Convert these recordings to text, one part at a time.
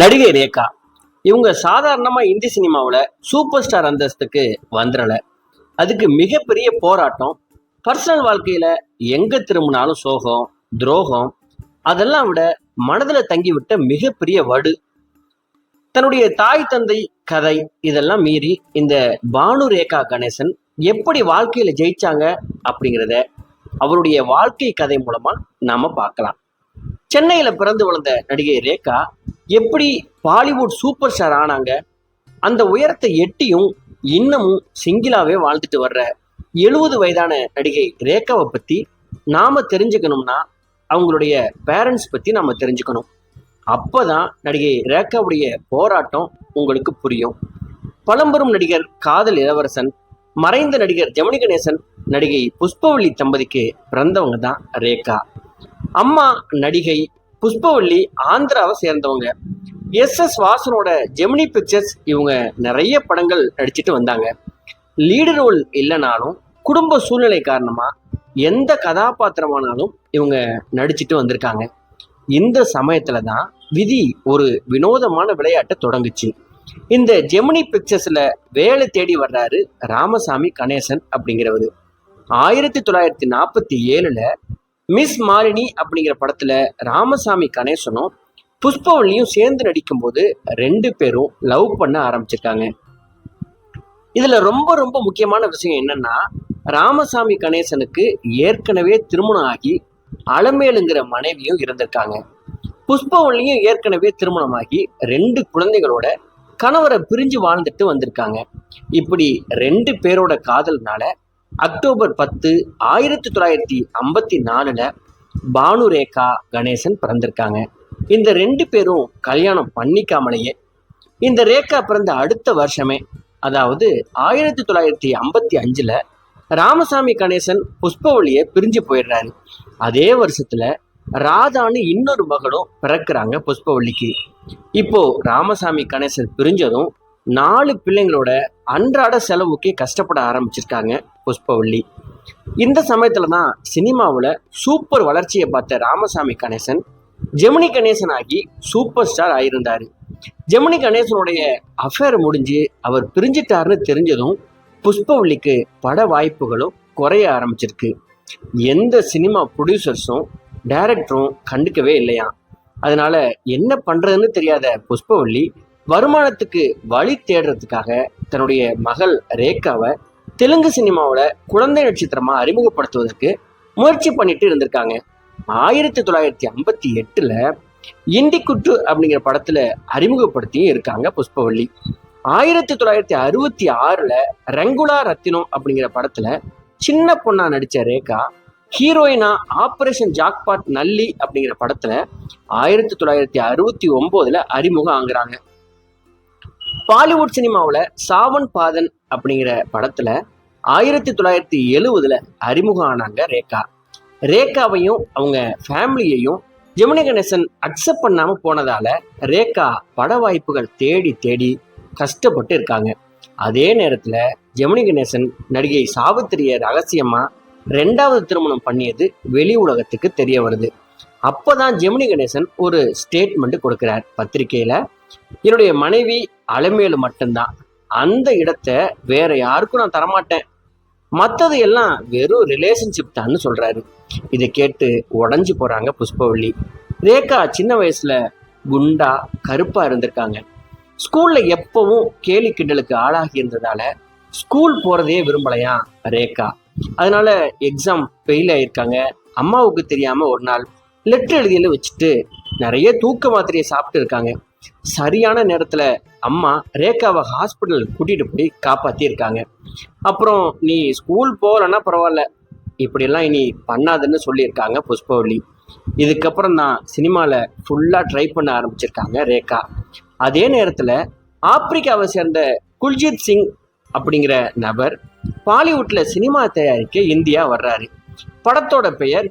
நடிகை ரேகா. இவங்க சாதாரணமாக இந்தி சினிமாவில் சூப்பர் ஸ்டார் அந்தஸ்துக்கு வந்துடலை அதுக்கு மிகப்பெரிய போராட்டம். பர்சனல் வாழ்க்கையில் எங்கே திரும்பினாலும் சோகம் துரோகம் அதெல்லாம் விட மனதில் தங்கிவிட்ட மிகப்பெரிய வடு. தன்னுடைய தாய் தந்தை கதை இதெல்லாம் மீறி இந்த பானு ரேகா கணேசன் எப்படி வாழ்க்கையில் ஜெயிச்சாங்க அப்படிங்கிறத அவருடைய வாழ்க்கை கதை மூலமாக நாம் பார்க்கலாம். சென்னையில் பிறந்து வளர்ந்த நடிகை ரேகா எப்படி பாலிவுட் சூப்பர் ஸ்டார் ஆனாங்க? அந்த உயரத்தை எட்டியும் இன்னமும் சிங்கிளாவே வாழ்ந்துட்டு வர்ற எழுபது வயதான நடிகை ரேகாவை பத்தி நாம தெரிஞ்சுக்கணும்னா அவங்களுடைய பேரண்ட்ஸ் பத்தி நாம தெரிஞ்சுக்கணும். அப்பதான் நடிகை ரேகாவுடைய போராட்டம் உங்களுக்கு புரியும். பழம்பெரும் நடிகர் காதல் இளவரசன் மறைந்த நடிகர் ஜெமினி கணேசன் நடிகை புஷ்பவள்ளி தம்பதிக்கு பிறந்தவங்க தான் ரேகா. அம்மா நடிகை புஷ்பவள்ளி ஆந்திராவை சேர்ந்தவங்க. எஸ் எஸ் வாசனோட ஜெமினி பிக்சர்ஸ் இவங்க நிறைய படங்கள் நடிச்சிட்டு வந்தாங்க. லீடு ரோல் இல்லைனாலும் குடும்ப சூழ்நிலை காரணமாக எந்த கதாபாத்திரமானாலும் இவங்க நடிச்சிட்டு வந்திருக்காங்க. இந்த சமயத்தில் தான் விதி ஒரு வினோதமான விளையாட்டை தொடங்குச்சு. இந்த ஜெமினி பிக்சர்ஸில் வேலை தேடி வர்றாரு ராமசாமி கணேசன் அப்படிங்கிறவரு. ஆயிரத்தி தொள்ளாயிரத்தி நாற்பத்தி ஏழில் மிஸ் மாலினி அப்படிங்கிற படத்துல ராமசாமி கணேசனும் புஷ்பவல்லியும் சேர்ந்து நடிக்கும்போது ரெண்டு பேரும் லவ் பண்ண ஆரம்பிச்சிருக்காங்க. இதுல ரொம்ப ரொம்ப முக்கியமான விஷயம் என்னன்னா ராமசாமி கணேசனுக்கு ஏற்கனவே திருமணம் ஆகி அலமேலுங்கிற மனைவியும் இருந்திருக்காங்க. புஷ்பவல்லியும் ஏற்கனவே திருமணமாகி ரெண்டு குழந்தைகளோட கணவரை பிரிஞ்சு வாழ்ந்துட்டு வந்திருக்காங்க. இப்படி ரெண்டு பேரோட காதல்னால அக்டோபர் பத்து ஆயிரத்தி தொள்ளாயிரத்தி ஐம்பத்தி நாலில் பானு ரேகா கணேசன் பிறந்திருக்காங்க. இந்த ரெண்டு பேரும் கல்யாணம் பண்ணிக்காமலேயே இந்த ரேகா பிறந்த அடுத்த வருஷமே அதாவது ஆயிரத்தி தொள்ளாயிரத்தி ஐம்பத்தி அஞ்சில் ராமசாமி கணேசன் புஷ்பவழியை பிரிஞ்சு போயிடுறாரு. அதே வருஷத்தில் ராதான்னு இன்னொரு மகளும் பிறக்கிறாங்க புஷ்பவள்ளிக்கு இப்போ ராமசாமி கணேசன் பிரிஞ்சதும் நாலு பிள்ளைங்களோட அன்றாட செலவுக்கே கஷ்டப்பட ஆரம்பிச்சிருக்காங்க புஷ்பவள்ளி. இந்த சமயத்தில் தான் சினிமாவில் சூப்பர் வளர்ச்சியை பார்த்த ராமசாமி கணேசன் ஜெமினி கணேசன் ஆகி சூப்பர் ஸ்டார் ஆயிருந்தார். ஜெமினி கணேசனுடைய அஃபேர் முடிஞ்சு அவர் பிரிஞ்சிட்டார்னு தெரிஞ்சதும் புஷ்பவள்ளிக்கு பட வாய்ப்புகளும் குறைய ஆரம்பிச்சிருக்கு. எந்த சினிமா ப்ரொடியூசர்ஸும் டைரக்டரும் கண்டுக்கவே இல்லையா அதனால என்ன பண்றதுன்னு தெரியாத புஷ்பவள்ளி வருமானத்துக்கு வழி தேடுறதுக்காக தன்னுடைய மகள் ரேகாவை தெலுங்கு சினிமாவில் குழந்தை நட்சத்திரமாக அறிமுகப்படுத்துவதற்கு முயற்சி பண்ணிட்டு இருந்திருக்காங்க. ஆயிரத்தி தொள்ளாயிரத்தி ஐம்பத்தி எட்டில் இண்டிக்குட்டு அப்படிங்கிற படத்தில் அறிமுகப்படுத்தியும் இருக்காங்க புஷ்பவள்ளி. ஆயிரத்தி தொள்ளாயிரத்தி அறுபத்தி ஆறில் ரங்குலா ரத்தினம் அப்படிங்கிற படத்தில் சின்ன பொண்ணா நடித்த ரேகா ஹீரோயினா ஆப்ரேஷன் ஜாக்பாட் நல்லி அப்படிங்கிற படத்தில் ஆயிரத்தி தொள்ளாயிரத்தி அறுபத்தி ஒம்போதில் அறிமுகம் ஆகுறாங்க. பாலிவுட் சினிமாவில் சாவன் பாதன் அப்படிங்கிற படத்தில் ஆயிரத்தி தொள்ளாயிரத்தி எழுவதில் அறிமுகம் ஆனாங்க ரேகா. ரேகாவையும் அவங்க ஃபேமிலியையும் ஜெமினி கணேசன் அக்செப்ட் பண்ணாமல் போனதால ரேகா பட வாய்ப்புகள் தேடி தேடி கஷ்டப்பட்டு இருக்காங்க. அதே நேரத்தில் ஜெமினி கணேசன் நடிகை சாவித்திரியை ரகசியமாக ரெண்டாவது திருமணம் பண்ணியது வெளி உலகத்துக்கு தெரிய வருது. அப்போதான் ஜெமினி கணேசன் ஒரு ஸ்டேட்மெண்ட் கொடுக்கிறார் பத்திரிகையில். என்னுடைய மனைவி அலைமேலு மட்டும்தான். அந்த இடத்த வேற யாருக்கும் நான் தரமாட்டேன். மற்றது எல்லாம் வெறும் ரிலேஷன்ஷிப் தான்னு சொல்றாரு. இதை கேட்டு உடஞ்சி போறாங்க புஷ்பவள்ளி. ரேகா சின்ன வயசுல குண்டா கருப்பா இருந்திருக்காங்க. ஸ்கூல்ல எப்பவும் கேலி கிண்டலுக்கு ஆளாகி இருந்ததால ஸ்கூல் போறதே விரும்பலையா ரேகா. அதனால எக்ஸாம் ஃபெயில் ஆயிருக்காங்க. அம்மாவுக்கு தெரியாம ஒரு நாள் லெட்டர் எழுதியில வச்சுட்டு நிறைய தூக்க மாத்திரையை சாப்பிட்டு இருக்காங்க. சரியான நேரத்தில் அம்மா ரேகாவை ஹாஸ்பிட்டல் கூட்டிகிட்டு போய் காப்பாற்றியிருக்காங்க அப்புறம் நீ ஸ்கூல் போகலன்னா பரவாயில்ல. இப்படியெல்லாம் இனி பண்ணாதுன்னு சொல்லியிருக்காங்க புஷ்பவள்ளி இதுக்கப்புறம் தான் சினிமாவில் ஃபுல்லாக ட்ரை பண்ண ஆரம்பிச்சிருக்காங்க ரேகா. அதே நேரத்தில் ஆப்பிரிக்காவை சேர்ந்த குல்ஜித் சிங் அப்படிங்கிற நபர் பாலிவுட்டில் சினிமா தயாரிக்க இந்தியா வர்றாரு. படத்தோட பெயர்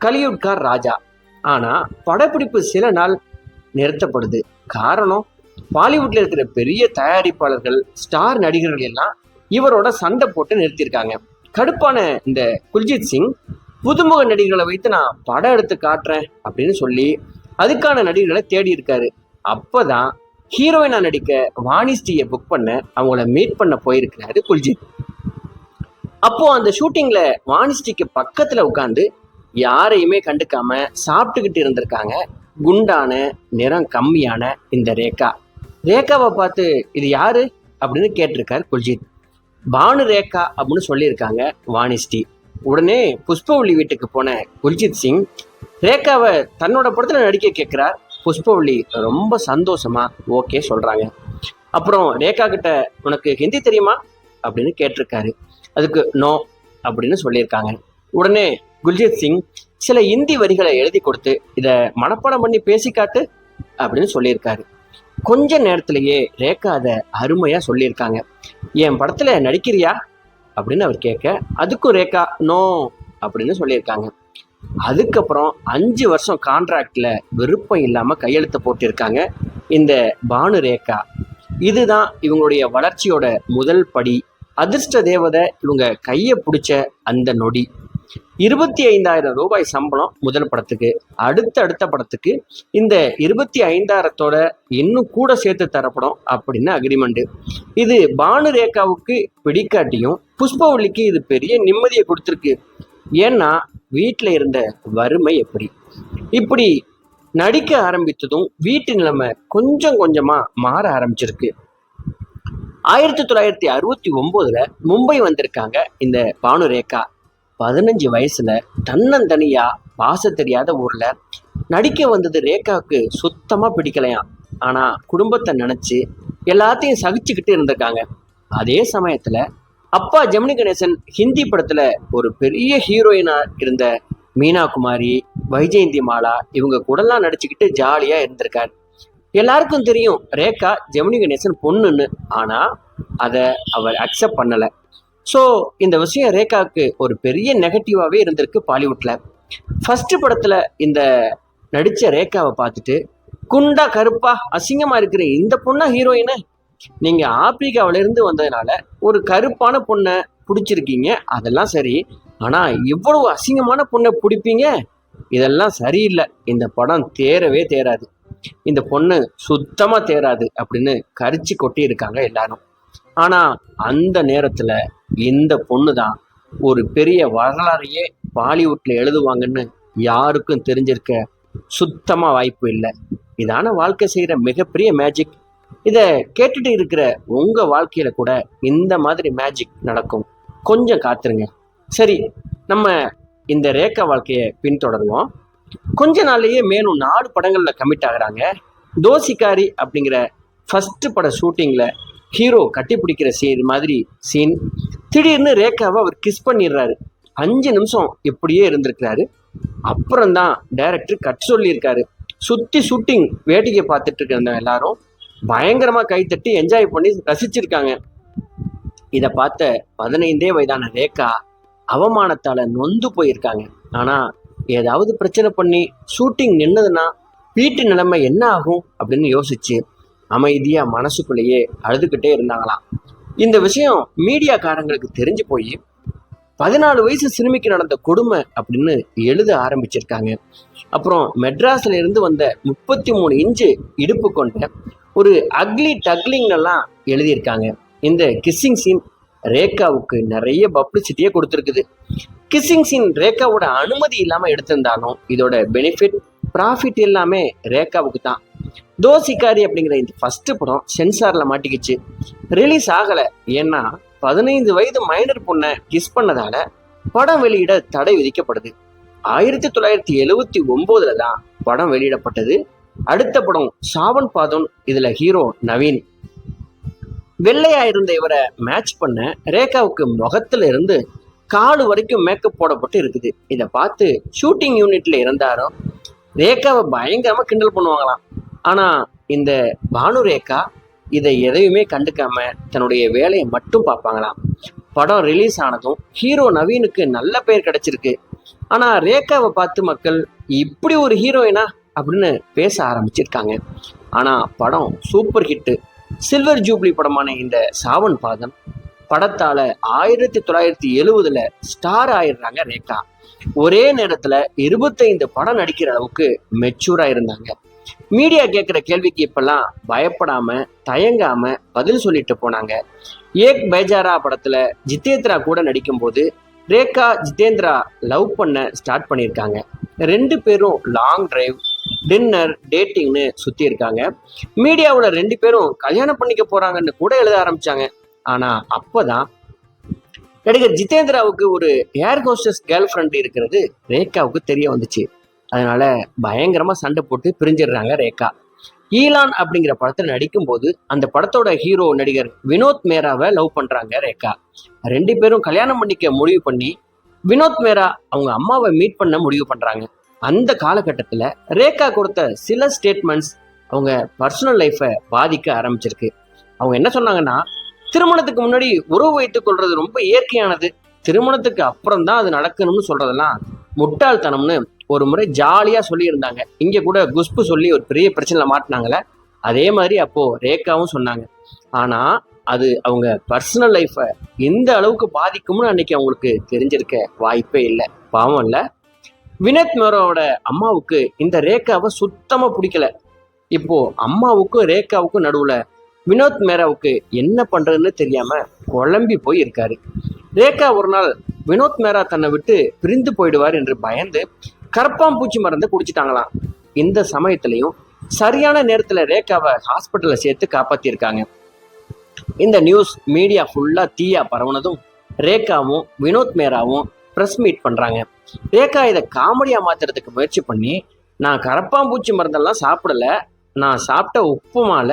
கலியுட்கார் ராஜா. ஆனால் படப்பிடிப்பு சில நாள் நிறுத்தப்படுது. காரணம் பாலிவுட்ல இருக்கிற பெரிய தயாரிப்பாளர்கள் ஸ்டார் நடிகர்கள் எல்லாம் இவரோட சண்டை போட்டு நிறுத்தியிருக்காங்க. கடுப்பான இந்த குல்ஜித் சிங் புதுமுக நடிகர்களை வைத்து நான் படம் எடுத்து காட்டுறேன் அப்படின்னு சொல்லி அதுக்கான நடிகர்களை தேடி இருக்காரு. அப்பதான் ஹீரோயினா நடிக்க வாணிஸ்ரீயை புக் பண்ண அவங்கள மீட் பண்ண போயிருக்கிறாரு குல்ஜித். அப்போ அந்த ஷூட்டிங்ல வாணிஸ்ரீக்கு பக்கத்துல உட்காந்து யாரையுமே கண்டுக்காம சாப்பிட்டுக்கிட்டு இருந்திருக்காங்க குண்டான நிறம் கம்மியான இந்த ரேகா. ரேகாவை பார்த்து இது யாரு? அப்படின்னு கேட்டிருக்காரு குல்ஜித். பானு ரேகா அப்படின்னு சொல்லியிருக்காங்க வாணிஸ்ரீ உடனே புஷ்பவள்ளி வீட்டுக்கு போன குல்ஜித் சிங் ரேகாவை தன்னோட படத்தில் நடிக்க கேட்குறார். புஷ்பவள்ளி ரொம்ப சந்தோஷமா ஓகே சொல்கிறாங்க அப்புறம் ரேகா கிட்ட உனக்கு ஹிந்தி தெரியுமா? அப்படின்னு கேட்டிருக்காரு. அதுக்கு நோ அப்படின்னு சொல்லியிருக்காங்க. உடனே குல்ஜித் சிங் சில இந்தி வரிகளை எழுதி கொடுத்து இதை மனப்பாடம் பண்ணி பேசி காட்டு அப்படின்னு சொல்லியிருக்காரு. கொஞ்ச நேரத்திலேயே ரேகா அதை அருமையாக சொல்லியிருக்காங்க. என் படத்தில் நடிக்கிறியா? அப்படின்னு அவர் கேட்க அதுக்கும் ரேகா நோ அப்படின்னு சொல்லியிருக்காங்க. அதுக்கப்புறம் அஞ்சு வருஷம் கான்ட்ராக்டில் விருப்பம் இல்லாமல் கையெழுத்து போட்டிருக்காங்க இந்த பானு ரேகா. இதுதான் இவங்களுடைய வளர்ச்சியோட முதல் படி. அதிர்ஷ்ட தேவதை இவங்க கையை பிடிச்ச அந்த நொடி. இருபத்தி ஐந்தாயிரம் ரூபாய் சம்பளம் முதல் படத்துக்கு அடுத்த அடுத்த படத்துக்கு. இந்த இருபத்தி ஐந்தாயிரத்தோட இன்னும் கூட சேர்த்து தரப்படும் அப்படின்னு அக்ரிமெண்ட் இது பானு ரேகாவுக்கு பிடிக்காட்டியும் புஷ்பவல்லிக்கு இது பெரிய நிம்மதியை கொடுத்துருக்கு. ஏன்னா வீட்டில் இருந்த வறுமை எப்படி? இப்படி நடிக்க ஆரம்பித்ததும் வீட்டு நிலைமை கொஞ்சம் கொஞ்சமா மாற ஆரம்பிச்சிருக்கு. ஆயிரத்தி தொள்ளாயிரத்தி அறுபத்தி ஒன்பதுல மும்பை வந்திருக்காங்க இந்த பானு ரேகா. பதினஞ்சு வயசுல தன்னந்தனியா பாச தெரியாத ஊர்ல நடிக்க வந்தது ரேகாவுக்கு சுத்தமா பிடிக்கலையாம் ஆனா குடும்பத்தை நினைச்சு எல்லாத்தையும் சகிச்சுக்கிட்டு இருந்திருக்காங்க. அதே சமயத்துல அப்பா ஜெமினி கணேசன் ஹிந்தி படத்துல ஒரு பெரிய ஹீரோயினா இருந்த மீனா குமாரி வைஜெயந்தி மாலா இவங்க கூடலாம் நடிச்சுக்கிட்டு ஜாலியா இருந்திருக்காரு. எல்லாருக்கும் தெரியும் ரேகா ஜெமினி கணேசன் பொண்ணுன்னு. ஆனா அதை அவர் அக்செப்ட் பண்ணல. ஸோ இந்த விஷயம் ரேகாவுக்கு ஒரு பெரிய நெகட்டிவாகவே இருந்திருக்கு பாலிவுட்டில் ஃபஸ்ட்டு படத்தில் இந்த நடித்த ரேகாவை பார்த்துட்டு குண்டா கருப்பா அசிங்கமாக இருக்கிற இந்த பொண்ணா ஹீரோயினு நீங்கள் ஆப்பிரிக்காவிலேருந்து வந்ததுனால ஒரு கருப்பான பொண்ணை பிடிச்சிருக்கீங்க அதெல்லாம் சரி. ஆனால் இவ்வளவு அசிங்கமான பொண்ணை பிடிப்பீங்க? இதெல்லாம் சரியில்லை. இந்த படம் தேரவே தேராது இந்த பொண்ணு சுத்தமாக தேராது அப்படின்னு கரிச்சு கொட்டியிருக்காங்க எல்லாரும். ஆனால் அந்த நேரத்தில் இந்த பொண்ணு தான் ஒரு பெரிய வரலாறையே பாலிவுட்ல எழுதுவாங்கன்னு யாருக்கும் தெரிஞ்சிருக்க சுத்தமா வாய்ப்பு இல்லை. இதான வாழ்க்கை செய்கிற மிகப்பெரிய மேஜிக் இதை கேட்டுட்டு இருக்கிற உங்க வாழ்க்கையில கூட இந்த மாதிரி மேஜிக் நடக்கும். கொஞ்சம் காத்துருங்க. சரி நம்ம இந்த ரேக்கா வாழ்க்கையை பின்தொடருவோம். கொஞ்ச நாள்லயே மேலும் நாலு படங்கள்ல கமிட் ஆகிறாங்க. தோசிக்காரி அப்படிங்கிற ஃபர்ஸ்ட் பட ஷூட்டிங்ல ஹீரோ கட்டி பிடிக்கிற சீன் மாதிரி சீன் திடீர்னு ரேகாவை அவர் கிஸ் பண்ணிடுறாரு. அஞ்சு நிமிஷம் இப்படியே இருந்திருக்கிறாரு. அப்புறம்தான் டைரக்டர் கட் சொல்லியிருக்காரு. சுற்றி ஷூட்டிங் வேடிக்கை பார்த்துட்டு இருக்கிற எல்லாரும் பயங்கரமாக கைத்தட்டி என்ஜாய் பண்ணி ரசிச்சிருக்காங்க. இதை பார்த்த பதினைந்தே வயதான ரேகா அவமானத்தால் நொந்து போயிருக்காங்க. ஆனால் ஏதாவது பிரச்சனை பண்ணி ஷூட்டிங் நின்னதுன்னா வீட்டு நிலைமை என்ன ஆகும் அப்படின்னு யோசிச்சு அமைதியாக மனசுக்குள்ளேயே அழுதுகிட்டே இருந்தாங்களாம். இந்த விஷயம் மீடியாக்காரங்களுக்கு தெரிஞ்சு போய் பதினாலு வயசு சிறுமிக்கு நடந்த கொடுமை அப்படின்னு எழுத ஆரம்பிச்சிருக்காங்க. அப்புறம் மெட்ராஸ்ல இருந்து வந்த முப்பத்தி மூணு இன்ச்சு இடுப்பு கொண்ட ஒரு அக்லி டக்லிங் எல்லாம் எழுதியிருக்காங்க. இந்த கிஸ்ஸிங் சீன் ரேகாவுக்கு நிறைய பப்ளிசிட்டியே கொடுத்துருக்குது. கிஸ்ஸிங் சீன் ரேகாவோட அனுமதி இல்லாமல் எடுத்திருந்தாலும் இதோட பெனிஃபிட் ப்ராஃபிட் எல்லாமே ரேகாவுக்கு தான். தோசிக்காரி அப்படிங்கிற இந்த ஃபஸ்ட்டு படம் சென்சாரில் மாட்டிக்கிச்சு. ரிலீஸ் ஆகலை. ஏன்னா பதினைந்து வயது மைனர் பொண்ணை கிஸ் பண்ணதால படம் வெளியிட தடை விதிக்கப்படுது. ஆயிரத்தி தொள்ளாயிரத்தி எழுவத்தி ஒம்போதுல தான் படம் வெளியிடப்பட்டது. அடுத்த படம் சாவன் பாதம் இதில் ஹீரோ நவீன். வெள்ளையா இருந்த இவரை மேட்ச் பண்ண ரேகாவுக்கு முகத்துல இருந்து காலு வரைக்கும் மேக்கப் போடப்பட்டு இருக்குது. இதை பார்த்து ஷூட்டிங் யூனிட்ல இருந்தாரோ ரேகாவை பயங்கரமா கிண்டல் பண்ணுவாங்களாம். ஆனா இந்த பானு ரேகா இதை எதையுமே கண்டுக்காம தன்னுடைய வேலையை மட்டும் பார்ப்பாங்களாம். படம் ரிலீஸ் ஆனதும் ஹீரோ நவீனுக்கு நல்ல பெயர் கிடைச்சிருக்கு. ஆனா ரேகாவை பார்த்து மக்கள் இப்படி ஒரு ஹீரோயினா அப்படின்னு பேச ஆரம்பிச்சிருக்காங்க. ஆனா படம் சூப்பர் ஹிட்டு சில்வர் ஜூப்ளி படமான இந்த சாவன் பாதம் படத்தால ஆயிரத்தி தொள்ளாயிரத்தி எழுவதுல ஸ்டார் ஆயிடுறாங்க ரேகா. ஒரே நேரத்துல இருபத்தைந்து படம் நடிக்கிற அளவுக்கு மெச்சூரா இருந்தாங்க. மீடியா கேட்குற கேள்விக்கு இப்பெல்லாம் பயப்படாம தயங்காம பதில் சொல்லிட்டு போனாங்க. ஏக் பேஜாரா படத்துல ஜித்தேத்ரா கூட நடிக்கும்போது ரேகா ஜிதேந்திரா லவ் பண்ண ஸ்டார்ட் பண்ணியிருக்காங்க. ரெண்டு பேரும் லாங் டிரைவ் டின்னர் டேட்டிங்னு சுற்றி இருக்காங்க. மீடியாவில் ரெண்டு பேரும் கல்யாணம் பண்ணிக்க போகிறாங்கன்னு கூட எழுத ஆரம்பித்தாங்க ஆனால் அப்போ தான் நடிகர் ஜிதேந்திராவுக்கு ஒரு ஏர் ஹோஸ்டஸ் கேர்ள் ஃப்ரெண்ட் இருக்கிறது ரேகாவுக்கு தெரிய வந்துச்சு. அதனால் பயங்கரமாக சண்டை போட்டு பிரிஞ்சிடுறாங்க ரேகா. ஈலான் அப்படிங்கிற படத்தில் நடிக்கும்போது அந்த படத்தோட ஹீரோ நடிகர் வினோத் மேராவை லவ் பண்றாங்க ரேகா. ரெண்டு பேரும் கல்யாணம் பண்ணிக்க முடிவு பண்ணி வினோத் மேரா அவங்க அம்மாவை மீட் பண்ண முடிவு பண்றாங்க. அந்த காலகட்டத்தில் ரேகா கொடுத்த சில ஸ்டேட்மெண்ட்ஸ் அவங்க பர்சனல் லைஃப்பை பாதிக்க ஆரம்பிச்சிருக்கு. அவங்க என்ன சொன்னாங்கன்னா திருமணத்துக்கு முன்னாடி உறவு வைத்துக் கொள்றது ரொம்ப இயற்கையானது. திருமணத்துக்கு அப்புறம் தான் அது நடக்கணும்னு சொல்றதெல்லாம் முட்டாள்தனம்னு ஒரு முறை ஜாலியாக சொல்லியிருந்தாங்க. இங்கே கூட குஷ்பு சொல்லி ஒரு பெரிய பிரச்சனையில் மாட்டினாங்களே அதே மாதிரி அப்போது ரேகாவும் சொன்னாங்க. ஆனால் அது அவங்க பர்சனல் லைஃப்பை எந்த அளவுக்கு பாதிக்கும்னு அன்னைக்கு அவங்களுக்கு தெரிஞ்சிருக்க வாய்ப்பே இல்லை. பாவம் இல்லை. வினோத் மேரோட அம்மாவுக்கு இந்த ரேகாவை சுத்தமாக பிடிக்கல. இப்போது அம்மாவுக்கும் ரேகாவுக்கும் நடுவில் வினோத் மேராவுக்கு என்ன பண்ணுறதுன்னு தெரியாமல் குழம்பி போய் இருக்காரு ரேகா ஒரு நாள் வினோத் மேரா தன்னை விட்டு பிரிந்து போயிடுவார் என்று பயந்து கரப்பாம்பூச்சி மருந்தை குடிச்சிட்டாங்களாம். இந்த சமயத்திலையும் சரியான நேரத்தில் ரேகாவை ஹாஸ்பிட்டலில் சேர்த்து காப்பாற்றியிருக்காங்க இந்த நியூஸ் மீடியா ஃபுல்லாக தீயா பரவுனதும் ரேகாவும் வினோத் மேராவும் ப்ரெஸ் மீட் பண்ணுறாங்க ரேகா இதை காமெடியாக மாற்றுறதுக்கு முயற்சி பண்ணி நான் கரப்பாம்பூச்சி மருந்தெல்லாம் சாப்பிடல நான் சாப்பிட்ட உப்புமால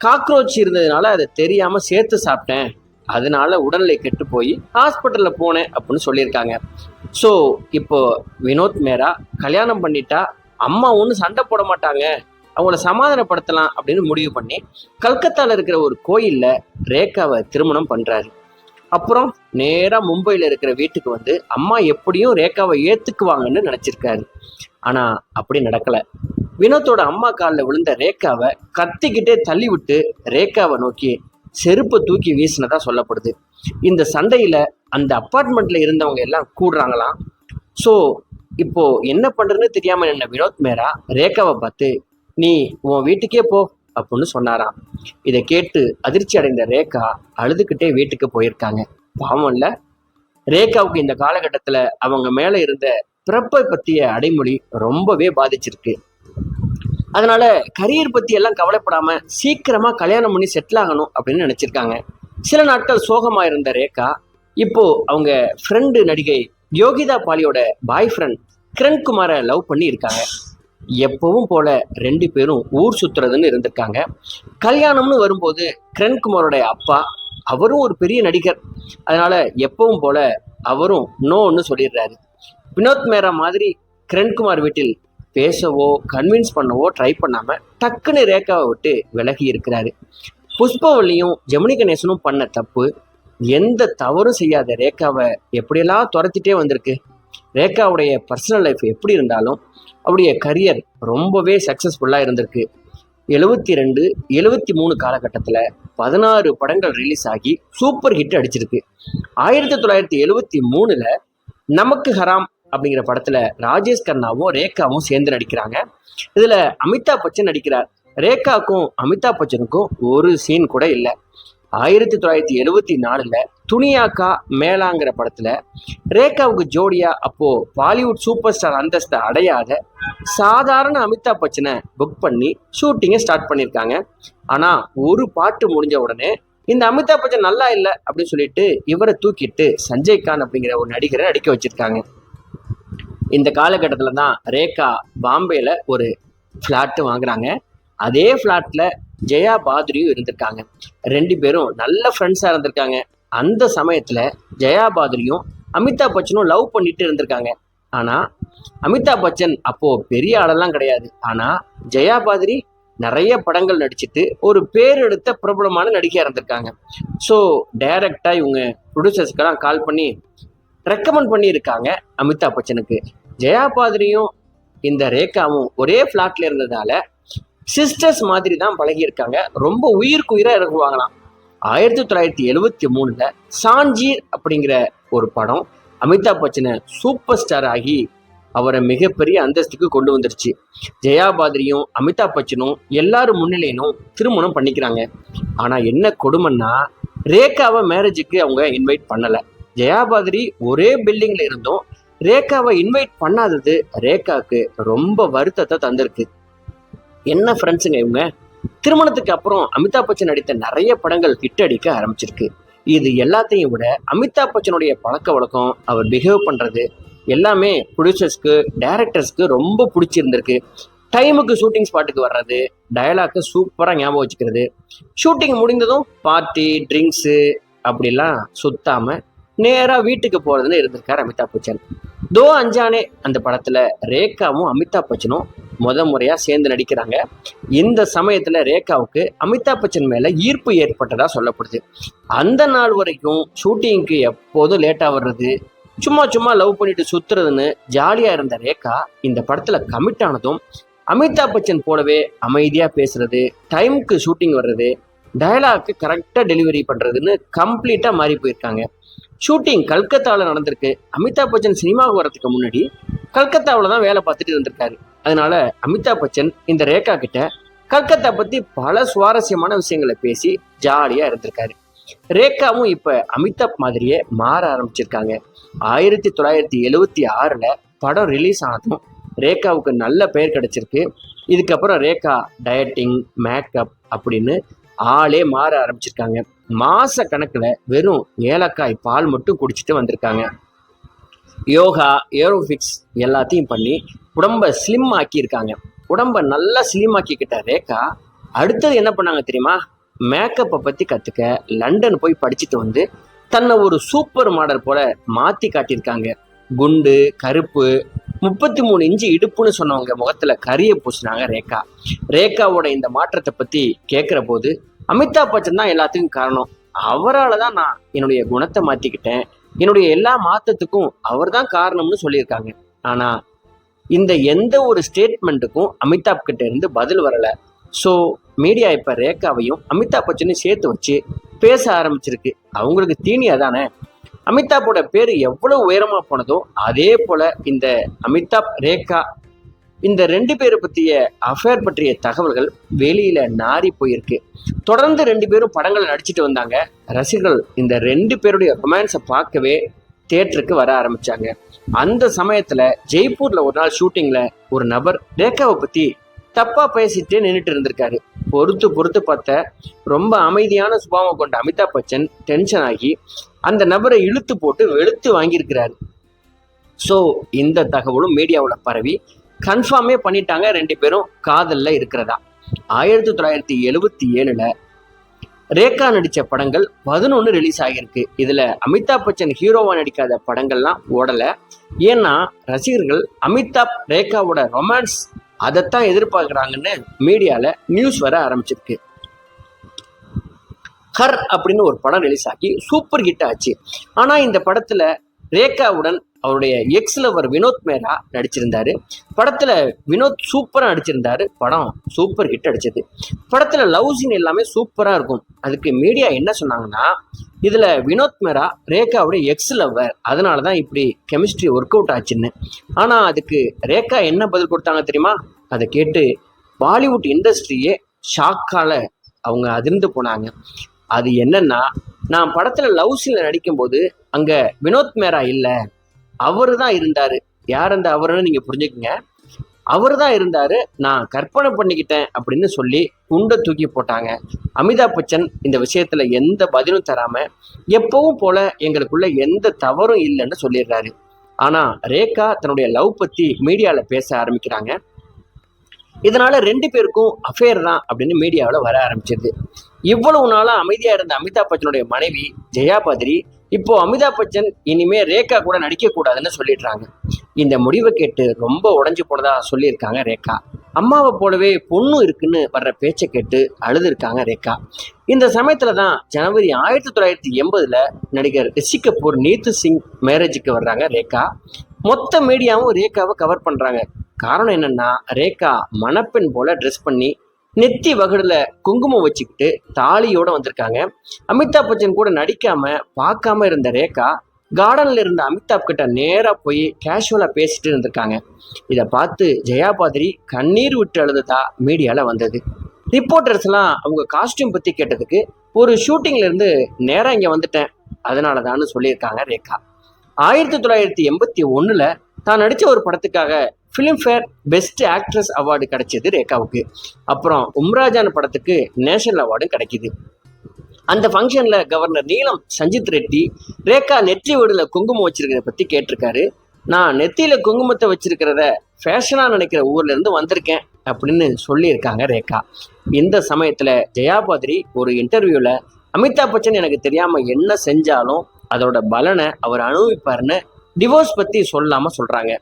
காக்ரோச் இருந்ததுனால அதை தெரியாமல் சேர்த்து சாப்பிட்டேன். அதனால உடல்நிலை கெட்டு போய் ஹாஸ்பிட்டலில் போனேன் அப்படின்னு சொல்லியிருக்காங்க. ஸோ இப்போ வினோத் மேரா கல்யாணம் பண்ணிட்டா அம்மா ஒன்றும் சண்டை போட மாட்டாங்க. அவங்கள சமாதானப்படுத்தலாம் அப்படின்னு முடிவு பண்ணி கல்கத்தாவில் இருக்கிற ஒரு கோயிலில் ரேகாவை திருமணம் பண்ணுறாரு அப்புறம் நேராக மும்பையில் இருக்கிற வீட்டுக்கு வந்து அம்மா எப்படியும் ரேகாவை ஏற்றுக்குவாங்கன்னு நினச்சிருக்காரு. ஆனால் அப்படி நடக்கலை. வினோத்தோட அம்மா காலில் விழுந்த ரேகாவை கத்திக்கிட்டே தள்ளி விட்டு ரேகாவை நோக்கி செருப்பை தூக்கி வீசினதா சொல்லப்படுது. இந்த சண்டையில் அந்த அப்பார்ட்மெண்ட்டில் இருந்தவங்க எல்லாம் கூடுறாங்களாம். ஸோ இப்போது என்ன பண்ணுறதுன்னு தெரியாமல் என்ன வினோத் மேரா ரேகாவை பார்த்து நீ உன் வீட்டுக்கே போ அப்படின்னு சொன்னாராம். இதை கேட்டு அதிர்ச்சி அடைந்த ரேகா அழுதுகிட்டே வீட்டுக்கு போயிருக்காங்க. பாவம் இல்லை. ரேகாவுக்கு இந்த காலகட்டத்தில் அவங்க மேலே இருந்த பிறப்பை பற்றிய அடைமொழி ரொம்பவே பாதிச்சிருக்கு. அதனால கரியர் பத்தி எல்லாம் கவலைப்படாம சீக்கிரமா கல்யாணம் பண்ணி செட்டில் ஆகணும் அப்படின்னு நினைச்சிருக்காங்க. சில நாட்கள் சோகமா இருந்த ரேகா இப்போ அவங்க ஃப்ரெண்டு நடிகை யோகிதா பாலியோட பாய் ஃப்ரெண்ட் கிரண் குமாரை லவ் பண்ணி இருக்காங்க. எப்பவும் போல ரெண்டு பேரும் ஊர் சுத்துறதுன்னு இருந்திருக்காங்க. கல்யாணம்னு வரும்போது கிரண்குமாரோட அப்பா அவரும் ஒரு பெரிய நடிகர். அதனால எப்பவும் போல அவரும் நோன்னு சொல்லிடுறாரு. வினோத் மேரா மாதிரி கிரண்குமார் வீட்டில் பேசவோ கன்வின்ஸ் பண்ணவோ ட்ரை பண்ணாமல் டக்குன்னு ரேகாவை விட்டு விலகி இருக்கிறாரு. புஷ்பவல்லியும் ஜெமினி கணேசனும் பண்ண தப்பு எந்த தவறும் செய்யாத ரேகாவை எப்படியெல்லாம் துரத்திட்டே வந்திருக்கு? ரேகாவுடைய பர்சனல் லைஃப் எப்படி இருந்தாலும் அவருடைய கரியர் ரொம்பவே சக்ஸஸ்ஃபுல்லாக இருந்திருக்கு. எழுபத்தி ரெண்டு எழுபத்தி மூணு காலகட்டத்தில் பதினாறு படங்கள் ரிலீஸ் ஆகி சூப்பர் ஹிட் அடிச்சிருக்கு. ஆயிரத்தி தொள்ளாயிரத்தி எழுபத்தி மூணில் நமக்கு ஹராம் அப்படிங்கிற படத்துல ராஜேஷ் கண்ணாவும் ரேகாவும் சேர்ந்து நடிக்கிறாங்க. இதுல அமிதாப் பச்சன் நடிக்கிறார். ரேகாக்கும் அமிதாப் பச்சனுக்கும் ஒரு சீன் கூட இல்லை. ஆயிரத்தி தொள்ளாயிரத்தி எழுவத்தி நாலுல துணியாக்கா மேலாங்கிற படத்துல ரேகாவுக்கு ஜோடியா அப்போ பாலிவுட் சூப்பர் ஸ்டார் அந்தஸ்தை அடையாத சாதாரண அமிதாப் பச்சனை புக் பண்ணி ஷூட்டிங்கை ஸ்டார்ட் பண்ணியிருக்காங்க ஆனா ஒரு பாட்டு முடிஞ்ச உடனே இந்த அமிதாப் பச்சன் நல்லா இல்லை அப்படின்னு சொல்லிட்டு இவரை தூக்கிட்டு சஞ்சய் கான் அப்படிங்கிற ஒரு நடிகரை நடிக்க வச்சிருக்காங்க. இந்த காலகட்டத்தில் தான் ரேகா பாம்பேயில் ஒரு ஃப்ளாட்டு வாங்குறாங்க. அதே ஃப்ளாட்டில் ஜெயா பாதுரியும் இருந்திருக்காங்க. ரெண்டு பேரும் நல்ல ஃப்ரெண்ட்ஸாக இருந்திருக்காங்க. அந்த சமயத்தில் ஜெயா பாதுரியும் அமிதாப் பச்சனும் லவ் பண்ணிட்டு இருந்திருக்காங்க. ஆனால் அமிதாப் பச்சன் அப்போது பெரிய ஆளெல்லாம் கிடையாது. ஆனால் ஜெயா பாதிரி நிறைய படங்கள் நடிச்சுட்டு ஒரு பேர் எடுத்த பிரபலமான நடிகையாக இருந்திருக்காங்க. ஸோ டைரக்டாக இவங்க ப்ரொடியூசர்ஸ்க்கெல்லாம் கால் பண்ணி ரெக்கமெண்ட் பண்ணியிருக்காங்க அமிதாப் பச்சனுக்கு. ஜெயா பாதிரியும் இந்த ரேகாவும் ஒரே ஃப்ளாட்ல இருந்ததால சிஸ்டர்ஸ் மாதிரி தான் பழகியிருக்காங்க. ரொம்ப உயிருக்கு உயிராக இறங்குவாங்களாம். ஆயிரத்தி தொள்ளாயிரத்தி எழுவத்தி மூணுல சாஞ்சீர் அப்படிங்கிற ஒரு படம் அமிதாப் பச்சனை சூப்பர் ஸ்டார் ஆகி அவரை மிகப்பெரிய அந்தஸ்துக்கு கொண்டு வந்துருச்சு. ஜெயா பாதிரியும் அமிதாப் பச்சனும் எல்லாரும் முன்னிலையிலும் திருமணம் பண்ணிக்கிறாங்க. ஆனா என்ன கொடுமைன்னா ரேகாவை மேரேஜுக்கு அவங்க இன்வைட் பண்ணலை. ஜெயா பாதிரி ஒரே பில்டிங்ல இருந்தும் ரேகாவை இன்வைட் பண்ணாதது ரேகாக்கு ரொம்ப வருத்தத்தை தந்திருக்கு. என்ன ஃப்ரெண்ட்ஸுங்க இவங்க? திருமணத்துக்கு அப்புறம் அமிதாப் பச்சன் நடித்த நிறைய படங்கள் ஹிட் அடிக்க ஆரம்பிச்சிருக்கு. இது எல்லாத்தையும் விட அமிதாப் பச்சனுடைய பழக்க வழக்கம் அவர் பிஹேவ் பண்ணுறது எல்லாமே ப்ரொடியூசர்ஸ்க்கு டைரக்டர்ஸ்க்கு ரொம்ப பிடிச்சிருந்திருக்கு. டைமுக்கு ஷூட்டிங் ஸ்பாட்டுக்கு வர்றது டயலாக்கு சூப்பராக ஞாபகம் வச்சுக்கிறது. ஷூட்டிங் முடிந்ததும் பார்ட்டி ட்ரிங்க்ஸு அப்படிலாம் சுத்தாமல் நேராக வீட்டுக்கு போகிறதுன்னு இருந்திருக்கார் அமிதாப் பச்சன். தோ அஞ்சானே அந்த படத்தில் ரேகாவும் அமிதாப் பச்சனும் முத முறையாக சேர்ந்து நடிக்கிறாங்க. இந்த சமயத்தில் ரேகாவுக்கு அமிதாப் பச்சன் மேலே ஈர்ப்பு ஏற்பட்டதாக சொல்லப்படுது. அந்த நாள் வரைக்கும் ஷூட்டிங்க்கு எப்போதும் லேட்டாக வர்றது சும்மா சும்மா லவ் பண்ணிட்டு சுற்றுறதுன்னு ஜாலியாக இருந்த ரேகா இந்த படத்தில் கமிட் ஆனதும் அமிதாப் பச்சன் போலவே அமைதியாக பேசுறது டைமுக்கு ஷூட்டிங் வர்றது டயலாக்கு கரெக்டாக டெலிவரி பண்ணுறதுன்னு கம்ப்ளீட்டாக மாறி போயிருக்காங்க. ஷூட்டிங் கல்கத்தாவில் நடந்திருக்கு. அமிதாப் பச்சன் சினிமாவுக்கு வரதுக்கு முன்னாடி கல்கத்தாவில் தான் வேலை பார்த்துட்டு இருந்திருக்காரு. அதனால அமிதாப் பச்சன் இந்த ரேகா கிட்ட கல்கத்தா பற்றி பல சுவாரஸ்யமான விஷயங்களை பேசி ஜாலியாக இருந்திருக்காரு. ரேகாவும் இப்போ அமிதாப் மாதிரியே மாற ஆரம்பிச்சிருக்காங்க. ஆயிரத்தி தொள்ளாயிரத்தி எழுவத்தி ஆறில் படம் ரிலீஸ் ஆனதும் ரேகாவுக்கு நல்ல பெயர் கிடைச்சிருக்கு. இதுக்கப்புறம் ரேகா டயட்டிங் மேக்கப் அப்படின்னு ஆளே மாற ஆரம்பிச்சிருக்காங்க. மாச கணக்கில் வெறும் ஏலக்காய் பால் மட்டும் குடிச்சிட்டு வந்திருக்காங்க. யோகா ஏரோபிக்ஸ் எல்லாத்தையும் பண்ணி உடம்ப ஸ்லிம் ஆக்கியிருக்காங்க. உடம்ப நல்லா ஸ்லிம் ஆக்கிக்கிட்ட ரேகா அடுத்தது என்ன பண்ணாங்க தெரியுமா? மேக்கப்பை பற்றி கற்றுக்க லண்டன் போய் படிச்சுட்டு வந்து தன்னை ஒரு சூப்பர் மாடல் போல மாற்றி காட்டியிருக்காங்க. குண்டு கருப்பு முப்பத்தி மூணு இன்ச்சு இடுப்புன்னு சொன்னவங்க முகத்தில் கறியை பூசினாங்க ரேகா. ரேகாவோட இந்த மாற்றத்தை பற்றி கேட்குற போது அமிதாப் பச்சன் தான் எல்லாத்துக்கும் காரணம். அவரால் தான் நான் என்னுடைய குணத்தை மாற்றிக்கிட்டேன் என்னுடைய எல்லா மாற்றத்துக்கும் அவர் தான் காரணம்னு சொல்லியிருக்காங்க. ஆனால் இந்த எந்த ஒரு ஸ்டேட்மெண்ட்டுக்கும் அமிதாப் கிட்ட இருந்து பதில் வரலை. ஸோ மீடியா இப்போ ரேகாவையும் அமிதாப் பச்சனையும் சேர்த்து வச்சு பேச ஆரம்பிச்சிருக்கு. அவங்களுக்கு தீனியா தானே? அமிதாப்போட பேர் எவ்வளோ உயரமாக போனதோ அதே போல் இந்த அமிதாப் ரேகா இந்த ரெண்டு பேரை பற்றிய அஃபேர் பற்றிய தகவல்கள் வெளியில் நாரி போயிருக்கு. தொடர்ந்து ரெண்டு பேரும் படங்கள் நடிச்சிட்டு வந்தாங்க. ரசிகர்கள் இந்த ரெண்டு பேருடைய ரொமான்ஸை பார்க்கவே தேட்டருக்கு வர ஆரம்பிச்சாங்க. அந்த சமயத்தில் ஜெய்ப்பூரில் ஒரு நாள் ஷூட்டிங்கில் ஒரு நபர் ரேகாவை பற்றி தப்பாக பேசிட்டே நின்றுட்டு இருந்திருக்காரு. பொறுத்து பொறுத்து பார்த்த ரொம்ப அமைதியான சுபாவம் கொண்ட அமிதாப் பச்சன் டென்ஷன் ஆகி அந்த நபரை இழுத்து போட்டு வெளுத்து வாங்கியிருக்கிறாரு. ஸோ இந்த தகவலும் மீடியாவில் பரவி கன்ஃபார்மே பண்ணிட்டாங்க ரெண்டு பேரும் காதலில் இருக்கிறதா. ஆயிரத்தி தொள்ளாயிரத்தி எழுவத்தி ஏழில் ரேகா நடித்த படங்கள் பதினொன்று ரிலீஸ் ஆகியிருக்கு. இதில் அமிதாப் பச்சன் ஹீரோவாக நடிக்காத படங்கள்லாம் ஓடலை. ஏன்னா ரசிகர்கள் அமிதாப் ரேகாவோட ரொமான்ஸ் அதைத்தான் எதிர்பார்க்குறாங்கன்னு மீடியாவில் நியூஸ் வர ஆரம்பிச்சிருக்கு. ஹர் அப்படின்னு ஒரு படம் ரிலீஸ் ஆகி சூப்பர் ஹிட் ஆச்சு. ஆனால் இந்த படத்தில் ரேகாவுடன் அவருடைய எக்ஸ் லவர் வினோத் மேரா நடிச்சிருந்தார். படத்தில் வினோத் சூப்பராக நடிச்சிருந்தார். படம் சூப்பர் ஹிட் அடிச்சது. படத்தில் லவ் சீன் எல்லாமே சூப்பராக இருக்கும். அதுக்கு மீடியா என்ன சொன்னாங்கன்னா இதில் வினோத் மேரா ரேகாவுடைய எக்ஸ் லவர் அதனாலதான் இப்படி கெமிஸ்ட்ரி ஒர்க் அவுட் ஆச்சுன்னு. ஆனால் அதுக்கு ரேகா என்ன பதில் கொடுத்தாங்க தெரியுமா? அதை கேட்டு பாலிவுட் இண்டஸ்ட்ரியே ஷாக்கால் அவங்க அதிர்ந்து போனாங்க. அது என்னன்னா நான் படத்தில் லவ் சீனில் நடிக்கும்போது அங்கே வினோத் மேரா இல்லை. அவரு தான் இருந்தாரு. யார் அந்த அவருன்னு நீங்க புரிஞ்சுக்கங்க. அவர் தான் இருந்தாரு நான் கற்பனை பண்ணிக்கிட்டேன் அப்படின்னு சொல்லி குண்டை தூக்கி போட்டாங்க. அமிதாப் பச்சன் இந்த விஷயத்துல எந்த பதிலும் தராம எப்பவும் போல எங்களுக்குள்ள எந்த தவறும் இல்லைன்னு சொல்லிடுறாரு. ஆனா ரேகா தன்னுடைய லவ் பத்தி மீடியால பேச ஆரம்பிக்கிறாங்க. இதனால ரெண்டு பேருக்கும் அஃபேர் தான் அப்படின்னு மீடியாவில் வர ஆரம்பிச்சிருது இவ்வளவு நாளாக அமைதியாக இருந்த அமிதாப் பச்சனுடைய மனைவி ஜெயா பாதிரி இப்போ அமிதாப் பச்சன் இனிமே ரேகா கூட நடிக்க கூடாதுன்னு சொல்லிடுறாங்க. இந்த முடிவை கேட்டு ரொம்ப உடஞ்சு போனதா சொல்லியிருக்காங்க ரேகா. அம்மாவை போலவே பொண்ணு இருக்குன்னு வர்ற பேச்சை கேட்டு அழுதுருக்காங்க ரேகா. இந்த சமயத்துல தான் ஜனவரி ஆயிரத்தி தொள்ளாயிரத்தி எண்பதுல நடிகர் ரிஷி கபூர் நீத்து சிங் மேரேஜுக்கு வர்றாங்க ரேகா. மொத்த மீடியாவும் ரேகாவை கவர் பண்றாங்க. காரணம் என்னன்னா ரேகா மணப்பெண் போல ட்ரெஸ் பண்ணி நெத்தி வகடில் குங்குமம் வச்சுக்கிட்டு தாலியோட வந்திருக்காங்க. அமிதாப் பச்சன் கூட நடிக்காம பார்க்காம இருந்த ரேகா கார்டனில் இருந்த அமிதாப் கிட்ட நேராக போய் கேஷுவலாக பேசிட்டு இருந்திருக்காங்க. இதை பார்த்து ஜெயா பாதிரி கண்ணீர் விட்டு அழுததா மீடியாவில் வந்தது. ரிப்போர்ட்டர்ஸ்லாம் அவங்க காஸ்டியூம் பற்றி கேட்டதுக்கு ஒரு ஷூட்டிங்லேருந்து நேராக இங்கே வந்துட்டேன். அதனால தான் சொல்லியிருக்காங்க ரேகா. ஆயிரத்தி தொள்ளாயிரத்தி எண்பத்தி ஒன்றில் தான் நடித்த ஒரு படத்துக்காக ஃபிலிம்ஃபேர் பெஸ்ட் ஆக்ட்ரஸ் அவார்டு கிடைச்சது ரேகாவுக்கு. அப்புறம் உம்ராஜான் படத்துக்கு நேஷனல் அவார்டும் கிடைக்கிது. அந்த ஃபங்க்ஷனில் கவர்னர் நீலம் சஞ்சித் ரெட்டி ரேகா நெற்றி வீடுல குங்குமம் வச்சிருக்கிறத பற்றி கேட்டிருக்காரு. நான் நெத்தியில் குங்குமத்தை வச்சிருக்கிறத ஃபேஷனாக நினைக்கிற ஊர்லேருந்து வந்திருக்கேன் அப்படின்னு சொல்லியிருக்காங்க ரேகா. இந்த சமயத்துல ஜெயாபாதிரி ஒரு இன்டர்வியூவில் அமிதாப் பச்சன் எனக்கு தெரியாமல் என்ன செஞ்சாலும் அதோட பலனை அவர் அனுபவிப்பாருன்னு டிவோர்ஸ் பற்றி சொல்லாமல் சொல்கிறாங்க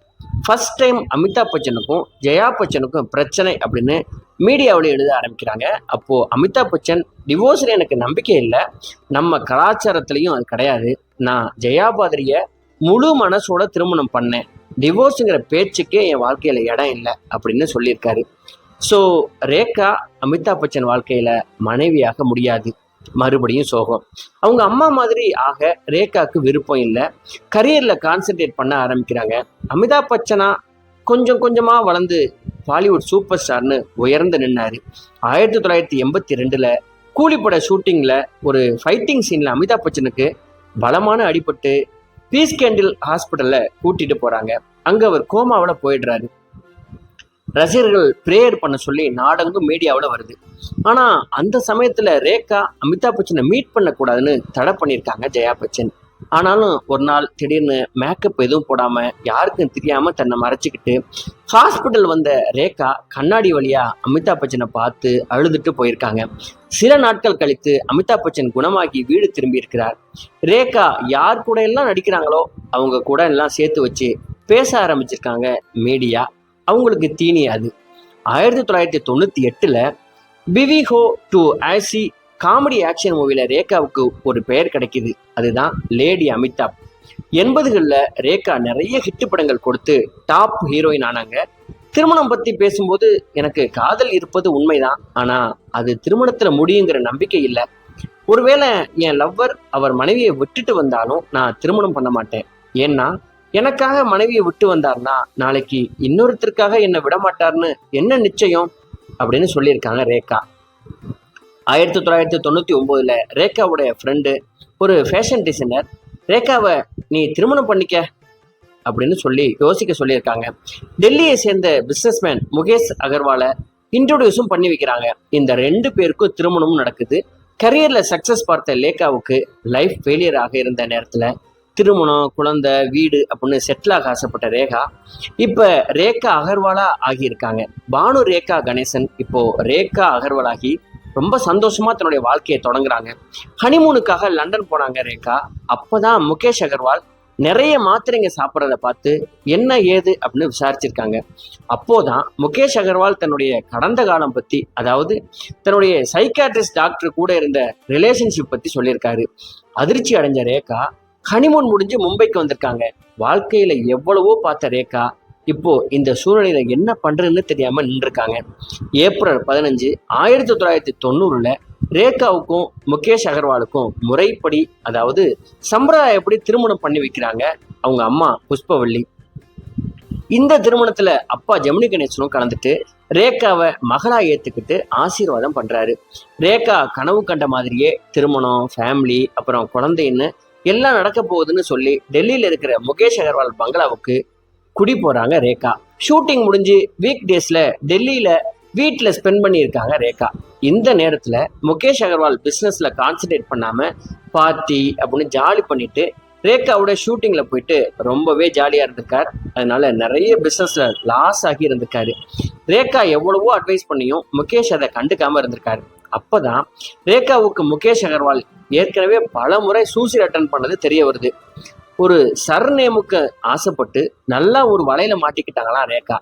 ஃபஸ்ட் டைம் அமிதாப் பச்சனுக்கும் ஜெயா பச்சனுக்கும் பிரச்சனை அப்படின்னு மீடியாவில் எழுத ஆரம்பிக்கிறாங்க. அப்போது அமிதாப் பச்சன் டிவோர்ஸில் எனக்கு நம்பிக்கை இல்லை. நம்ம கலாச்சாரத்துலேயும் அது கிடையாது. நான் ஜெயாபாதிரிய முழு மனசோட திருமணம் பண்ணேன். டிவோர்ஸுங்கிற பேச்சுக்கே என் வாழ்க்கையில் இடம் இல்லை அப்படின்னு சொல்லியிருக்காரு. ஸோ ரேகா அமிதாப் பச்சன் வாழ்க்கையில் மனைவியாக முடியாது. மறுபடியும் சோகம். அவங்க அம்மா மாதிரி ஆக ரேகாக்கு விருப்பம் இல்லை. கரியரில் கான்சென்ட்ரேட் பண்ண ஆரம்பிக்கிறாங்க. அமிதாப் பச்சனா கொஞ்சம் கொஞ்சமாக வளர்ந்து பாலிவுட் சூப்பர் ஸ்டார்னு உயர்ந்து நின்னார். ஆயிரத்தி தொள்ளாயிரத்தி எண்பத்தி ரெண்டில் கூலிப்பட ஷூட்டிங்கில் ஒரு ஃபைட்டிங் சீனில் அமிதாப் பச்சனுக்கு பலமான அடிபட்டு பீஸ் கேண்டில் ஹாஸ்பிட்டலில் கூட்டிகிட்டு போகிறாங்க அங்கே அவர் கோமாவில் போயிடுறாரு. ரசிகர்கள் ப்ரேயர் பண்ண சொல்லி நாடகமும் மீடியாவில் வருது. ஆனால் அந்த சமயத்தில் ரேகா அமிதாப் பச்சனை மீட் பண்ணக்கூடாதுன்னு தடை பண்ணியிருக்காங்க ஜெயா பச்சன். ஆனாலும் ஒரு நாள் திடீர்னு மேக்கப் எதுவும் போடாமல் யாருக்கும் தெரியாமல் தன்னை மறைச்சிக்கிட்டு ஹாஸ்பிட்டல் வந்த ரேகா கண்ணாடி வழியா அமிதாப் பச்சனை பார்த்து அழுதுட்டு போயிருக்காங்க. சில நாட்கள் கழித்து அமிதாப் பச்சன் குணமாகி வீடு திரும்பி இருக்கிறார் ரேகா யார் கூட எல்லாம் நடிக்கிறாங்களோ அவங்க கூட எல்லாம் சேர்த்து வச்சு பேச ஆரம்பிச்சிருக்காங்க மீடியா அவங்களுக்கு தீனி அது. ஆயிரத்தி தொள்ளாயிரத்தி தொண்ணூற்றி எட்டில் பிவிஹோ டு ஆசி காமெடி ஆக்ஷன் மூவியில் ரேகாவுக்கு ஒரு பெயர் கிடைக்கிது. அதுதான் லேடி அமிதாப் எண்பதுகளில் ரேகா நிறைய ஹிட் படங்கள் கொடுத்து டாப் ஹீரோயின் ஆனாங்க. திருமணம் பற்றி பேசும்போது எனக்கு காதல் இருப்பது உண்மைதான். ஆனால் அது திருமணத்தில் முடியுங்கிற நம்பிக்கை இல்லை. ஒருவேளை என் லவ்வர் அவர் மனைவியை விட்டுட்டு வந்தாலும் நான் திருமணம் பண்ண மாட்டேன். ஏன்னா எனக்காக மனைவியை விட்டு வந்தார்னா நாளைக்கு இன்னொருத்தருக்காக என்னை விடமாட்டார்னு என்ன நிச்சயம்? அப்படின்னு சொல்லியிருக்காங்க ரேகா. ஆயிரத்தி தொள்ளாயிரத்தி தொண்ணூற்றி ஒம்போதில் ரேகாவுடைய ஃப்ரெண்டு ஒரு ஃபேஷன் டிசைனர் ரேகாவை நீ திருமணம் பண்ணிக்க அப்படின்னு சொல்லி யோசிக்க சொல்லியிருக்காங்க. டெல்லியை சேர்ந்த பிஸ்னஸ்மேன் முகேஷ் அகர்வாலை இன்ட்ரோடியூஸும் பண்ணி வைக்கிறாங்க. இந்த ரெண்டு பேருக்கும் திருமணமும் நடக்குது. கரியரில் சக்ஸஸ் பார்த்த லேகாவுக்கு லைஃப் ஃபெயிலியர் ஆக இருந்த நேரத்தில் திருமணம் குழந்தை வீடு அப்படின்னு செட்டில் ஆக ஆசைப்பட்ட ரேகா இப்போ ரேகா அகர்வாலா ஆகியிருக்காங்க. பானு ரேகா கணேசன் இப்போ ரேகா அகர்வாலாகி ரொம்ப சந்தோஷமா தன்னுடைய வாழ்க்கையை தொடங்குறாங்க. ஹனிமூனுக்காக லண்டன் போனாங்க ரேகா. அப்பதான் முகேஷ் அகர்வால் நிறைய மாத்திரைங்க சாப்பிட்றத பார்த்து என்ன ஏது அப்படின்னு விசாரிச்சிருக்காங்க. அப்போதான் முகேஷ் அகர்வால் தன்னுடைய கடந்த காலம் பற்றி அதாவது தன்னுடைய சைக்காட்ரிஸ்ட் டாக்டர் கூட இருந்த ரிலேஷன்ஷிப் பற்றி சொல்லியிருக்காரு. அதிர்ச்சி அடைஞ்ச ரேகா ஹனிமூன் முடிஞ்சு மும்பைக்கு வந்திருக்காங்க. வாழ்க்கையில எவ்வளவோ பார்த்த ரேகா இப்போ இந்த சூழ்நிலையில என்ன பண்றதுன்னு தெரியாம நின்றுருக்காங்க. ஏப்ரல் பதினஞ்சு ஆயிரத்தி தொள்ளாயிரத்தி தொண்ணூறுல ரேகாவுக்கும் முகேஷ் அகர்வாலுக்கும் முறைப்படி அதாவது சம்பிரதாயப்படி திருமணம் பண்ணி வைக்கிறாங்க அவங்க அம்மா புஷ்பவள்ளி. இந்த திருமணத்துல அப்பா ஜெமினி கணேசனும் கலந்துட்டு ரேகாவை மகளா ஏத்துக்கிட்டு ஆசீர்வாதம் பண்றாரு. ரேகா கனவு கண்ட மாதிரியே திருமணம் ஃபேமிலி அப்புறம் குழந்தைன்னு எல்லாம் நடக்க போகுதுன்னு சொல்லி டெல்லியில் இருக்கிற முகேஷ் அகர்வால் பங்களாவுக்கு குடி போகிறாங்க ரேகா. ஷூட்டிங் முடிஞ்சு வீக் டேஸில் டெல்லியில் வீட்டில் ஸ்பெண்ட் பண்ணியிருக்காங்க ரேகா. இந்த நேரத்தில் முகேஷ் அகர்வால் பிஸ்னஸில் கான்சென்ட்ரேட் பண்ணாமல் பார்ட்டி அப்படின்னு ஜாலி பண்ணிட்டு ரேகாவோட ஷூட்டிங்கில் போயிட்டு ரொம்பவே ஜாலியாக இருந்திருக்கார். அதனால நிறைய பிஸ்னஸில் லாஸ் ஆகி இருந்திருக்காரு. ரேகா எவ்வளவோ அட்வைஸ் பண்ணியும் முகேஷ் அதை கண்டுக்காமல் இருந்திருக்காரு. அப்பதான் ரேகாவுக்கு முகேஷ் அகர்வால் ஏற்கனவே பல முறை சூசைட் அட்டன் பண்ணது தெரிய வருது. ஒரு சர்நேமுக்கு ஆசைப்பட்டு நல்லா ஒரு வலையில மாட்டிக்கிட்டாங்களாம் ரேகா.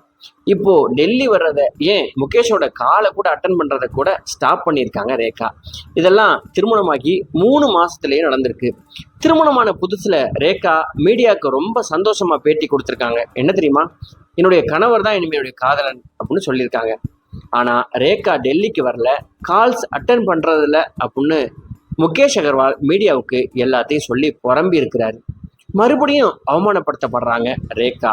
இப்போ டெல்லி வர்றத ஏன் முகேஷோட காலை கூட அட்டன் பண்றத கூட ஸ்டாப் பண்ணியிருக்காங்க ரேகா. இதெல்லாம் திருமணமாகி மூணு மாசத்துலயே நடந்திருக்கு. திருமணமான புதுசுல ரேகா மீடியாவுக்கு ரொம்ப சந்தோஷமா பேட்டி கொடுத்துருக்காங்க. என்ன தெரியுமா? என்னுடைய கணவர் தான் இனிமேலுடைய காதலன் அப்படின்னு சொல்லியிருக்காங்க. ஆனால் ரேகா டெல்லிக்கு வரல கால்ஸ் அட்டன் பண்ணுறதில்ல அப்படின்னு முகேஷ் அகர்வால் மீடியாவுக்கு எல்லாத்தையும் சொல்லி புறம்பி இருக்கிறாரு. மறுபடியும் அவமானப்படுத்தப்படுறாங்க ரேகா.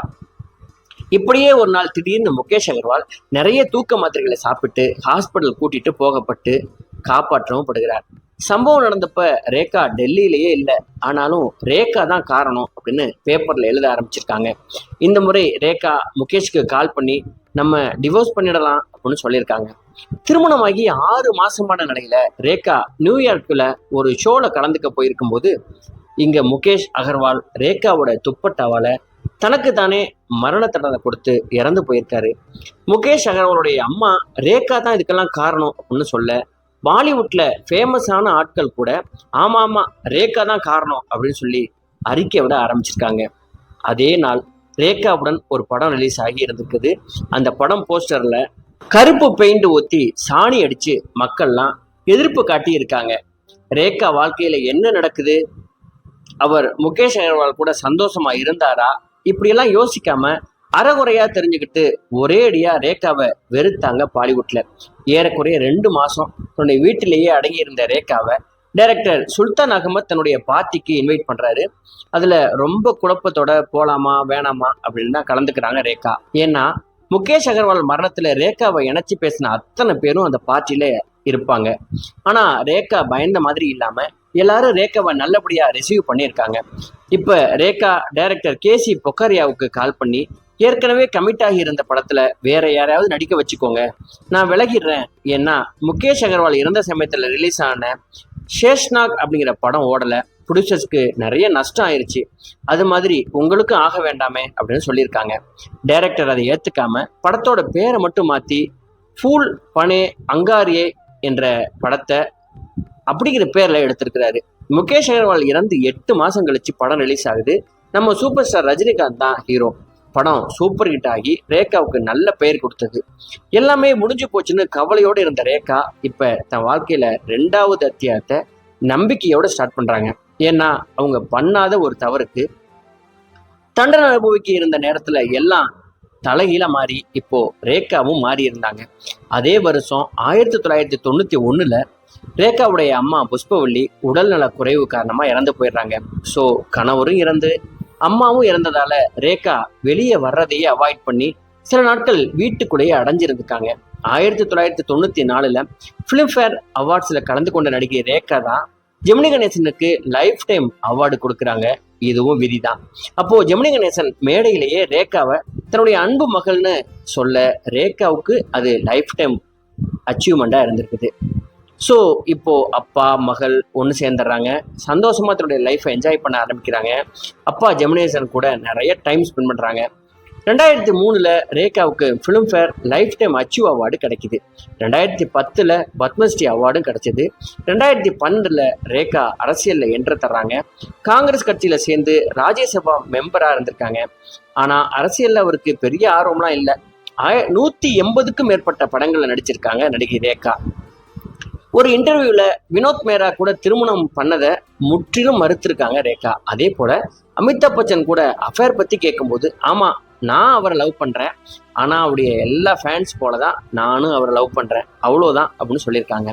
இப்படியே ஒரு நாள் திடீர்னு முகேஷ் அகர்வால் நிறைய தூக்க மாத்திரைகளை சாப்பிட்டு ஹாஸ்பிட்டல் கூட்டிட்டு போகப்பட்டு காப்பாற்றவும் படுகிறார். சம்பவம் நடந்தப்ப ரேகா டெல்லியிலேயே இல்லை. ஆனாலும் ரேகா தான் காரணம் அப்படின்னு பேப்பரில் எழுத ஆரம்பிச்சிருக்காங்க. இந்த முறை ரேகா முகேஷ்க்கு கால் பண்ணி நம்ம டிவோர்ஸ் பண்ணிடலாம் அப்படின்னு சொல்லியிருக்காங்க. திருமணமாகி ஆறு மாசமான நிலையில ரேகா நியூயார்க்கில் ஒரு ஷோல கலந்துக்க போயிருக்கும்போது இங்க முகேஷ் அகர்வால் ரேகாவோட துப்பட்டாவால தனக்கு தானே மரண தண்டனை கொடுத்து இறந்து போயிருக்காரு. முகேஷ் அகர்வாலுடைய அம்மா ரேகா தான் இதுக்கெல்லாம் காரணம் அப்படின்னு சொல்ல பாலிவுட்ல ஃபேமஸான ஆட்கள் கூட ஆமா ஆமா ரேகா தான் காரணம் அப்படின்னு சொல்லி அறிக்கை விட ஆரம்பிச்சிருக்காங்க. அதே நாள் ரேகாவுடன் ஒரு படம் ரிலீஸ் ஆகி இருந்திருக்குது அந்த படம் போஸ்டர்ல கருப்பு பெயிண்ட் ஊத்தி சாணி அடிச்சு மக்கள்லாம் எதிர்ப்பு காட்டி இருக்காங்க. ரேகா வாழ்க்கையில என்ன நடக்குது? அவர் முகேஷ் அகர்வால் கூட சந்தோஷமா இருந்தாரா? இப்படியெல்லாம் யோசிக்காம அறகுறையா தெரிஞ்சுக்கிட்டு ஒரே அடியா ரேகாவை வெறுத்தாங்க பாலிவுட்ல. ஏறக்குறைய ரெண்டு மாசம் தன்னுடைய வீட்டிலேயே அடங்கி இருந்த ரேகாவை டைரக்டர் சுல்தான் அகமத் தன்னுடைய பார்ட்டிக்கு இன்வைட் பண்றாரு. அதுல ரொம்ப குழப்பத்தோட போலாமா வேணாமா அப்படின்னு தான் கலந்துக்கிறாங்க ரேகா. ஏன்னா முகேஷ் அகர்வால் மரணத்துல ரேகாவை இணைச்சி பேசின அத்தனை பேரும் அந்த பார்ட்டியில இருப்பாங்க. ஆனா ரேகா பயந்த மாதிரி இல்லாம எல்லாரும் ரேகாவை நல்லபடியா ரிசீவ் பண்ணியிருக்காங்க. இப்ப ரேகா டைரக்டர் கேசி பொக்கரியாவுக்கு கால் பண்ணி ஏற்கனவே கமிட் ஆகி இருந்த படத்துல வேற யாரையாவது நடிக்க வச்சுக்கோங்க. நான் விலகிடுறேன். ஏன்னா முகேஷ் அகர்வால் இறந்த சமயத்துல ரிலீஸ் ஆன ஷேஷ்நாக் அப்படிங்கிற படம் ஓடலை. ப்ரொடியூசர்ஸ்க்கு நிறைய நஷ்டம் ஆயிருச்சு. அது மாதிரி உங்களுக்கும் ஆக வேண்டாமே அப்படின்னு சொல்லியிருக்காங்க. டைரக்டர் அதை ஏற்றுக்காம படத்தோட பேரை மட்டும் மாற்றி ஃபூல் பனே அங்காரியே என்ற படத்தை அப்படிங்கிற பேரில் எடுத்திருக்கிறாரு. முகேஷ் அகர்வால் இறந்து எட்டு மாதம் கழிச்சு படம் ரிலீஸ் ஆகுது. நம்ம சூப்பர் ஸ்டார் ரஜினிகாந்த் தான் ஹீரோ படம் சூப்பர் ஹிட் ஆகி ரேகாவுக்கு நல்ல பெயர் கொடுத்தது. எல்லாமே முடிஞ்சு போச்சுன்னு கவலையோடு இருந்த ரேகா இப்போ தன் வாழ்க்கையில் ரெண்டாவது அத்தியாயத்தை நம்பிக்கையோடு ஸ்டார்ட் பண்ணுறாங்க ஏன்னா அவங்க பண்ணாத ஒரு தவறுக்கு தண்டனை அனுபவிக்க இருந்த நேரத்தில் எல்லாம் தலைகீழ மாறி இப்போ ரேகாவும் மாறி இருந்தாங்க. அதே வருஷம் ஆயிரத்தி தொள்ளாயிரத்தி தொண்ணூத்தி ஒண்ணுல ரேகாவுடைய அம்மா புஷ்பவள்ளி உடல்நல குறைவு காரணமா இறந்து போயிடுறாங்க. ஸோ கணவரும் இறந்து அம்மாவும் இறந்ததால ரேகா வெளியே வர்றதையே அவாய்ட் பண்ணி சில நாட்கள் வீட்டுக்குள்ளேயே அடைஞ்சிருந்துருக்காங்க. ஆயிரத்தி தொள்ளாயிரத்தி தொண்ணூத்தி நாலுல பிலிம்ஃபேர் அவார்ட்ஸ்ல கலந்து கொண்ட நடிகை ரேகா தான் ஜெமினி கணேசனுக்கு லைஃப் டைம் அவார்டு கொடுக்குறாங்க. இதுவும் விதிதான். அப்போ ஜெமினி கணேசன் மேடையிலேயே ரேகாவை தன்னுடைய அன்பு மகள்னு சொல்ல ரேகாவுக்கு அது லைஃப் டைம் அச்சீவ்மெண்ட்டாக இருந்திருக்குது. ஸோ இப்போ அப்பா மகள் ஒன்று சேர்ந்துடுறாங்க. சந்தோஷமா தன்னுடைய லைஃப்பை என்ஜாய் பண்ண ஆரம்பிக்கிறாங்க. அப்பா ஜெமினேசன் கூட நிறைய டைம் ஸ்பெண்ட் பண்ணுறாங்க ரெண்டாயிரத்தி மூணில் ரேகாவுக்கு Filmfare life time achieve award கிடைக்குது. ரெண்டாயிரத்தி பத்தில் பத்மஸ்ரீ அவார்டும் கிடைச்சிது. ரெண்டாயிரத்தி பன்னெண்டில் ரேகா அரசியலில் என்ற தர்றாங்க. காங்கிரஸ் கட்சியில் சேர்ந்து ராஜ்யசபா மெம்பராக இருந்திருக்காங்க. ஆனால் அரசியலில் அவருக்கு பெரிய ஆர்வம்லாம் இல்லை. ஆய நூற்றி எண்பதுக்கும் மேற்பட்ட படங்களில் நடிச்சிருக்காங்க நடிகை ரேகா. ஒரு இன்டர்வியூல வினோத் மேரா கூட திருமணம் பண்ணதை முற்றிலும் மறுத்திருக்காங்க ரேகா. அதே போல அமிதாப் பச்சன் கூட அஃபேர் பத்தி கேட்கும்போது ஆமா நான் அவரை லவ் பண்றேன். ஆனா அவருடைய எல்லா ஃபேன்ஸ் போலதான் நானும் அவரை லவ் பண்றேன். அவ்வளவுதான் அப்படின்னு சொல்லியிருக்காங்க.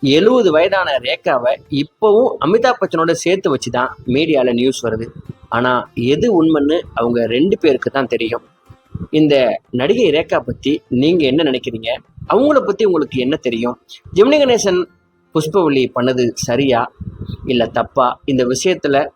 எழுபது வயதான ரேகாவை இப்பவும் அமிதாப் பச்சனோட சேர்த்து வச்சுதான் மீடியால நியூஸ் வருது. ஆனா எது உண்மைன்னு அவங்க ரெண்டு பேருக்கு தான் தெரியும். இந்த நடிகை ரேகா பத்தி நீங்க என்ன நினைக்கிறீங்க? அவங்கள பத்தி உங்களுக்கு என்ன தெரியும்? ஜெமினி கணேசன் புஷ்பவல்லி பண்ணது சரியா? இல்லை தப்பா? இந்த விஷயத்துல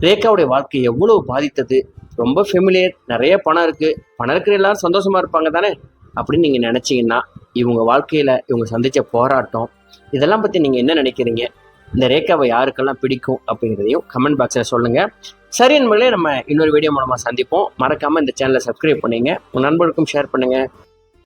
ரேகாவுடைய வாழ்க்கை எவ்வளவு பாதித்தது? ரொம்ப ஃபெமிலியர் நிறைய பணம் இருக்கு. பணம் இருக்கிற எல்லாரும் சந்தோஷமா இருப்பாங்க தானே? அப்படின்னு நீங்க நினைச்சீங்கன்னா இவங்க வாழ்க்கையில இவங்க சந்திச்ச போராட்டம் இதெல்லாம் பத்தி நீங்க என்ன நினைக்கிறீங்க? இந்த ரேகாவை யாருக்கெல்லாம் பிடிக்கும் அப்படிங்கிறதையும் கமெண்ட் பாக்ஸில் சொல்லுங்க. சரி நண்பர்களே நம்ம இன்னொரு வீடியோ மூலமா சந்திப்போம். மறக்காம இந்த சேனலை சப்ஸ்கிரைப் பண்ணுங்க. உங்க நண்பர்களுக்கும் ஷேர் பண்ணுங்க.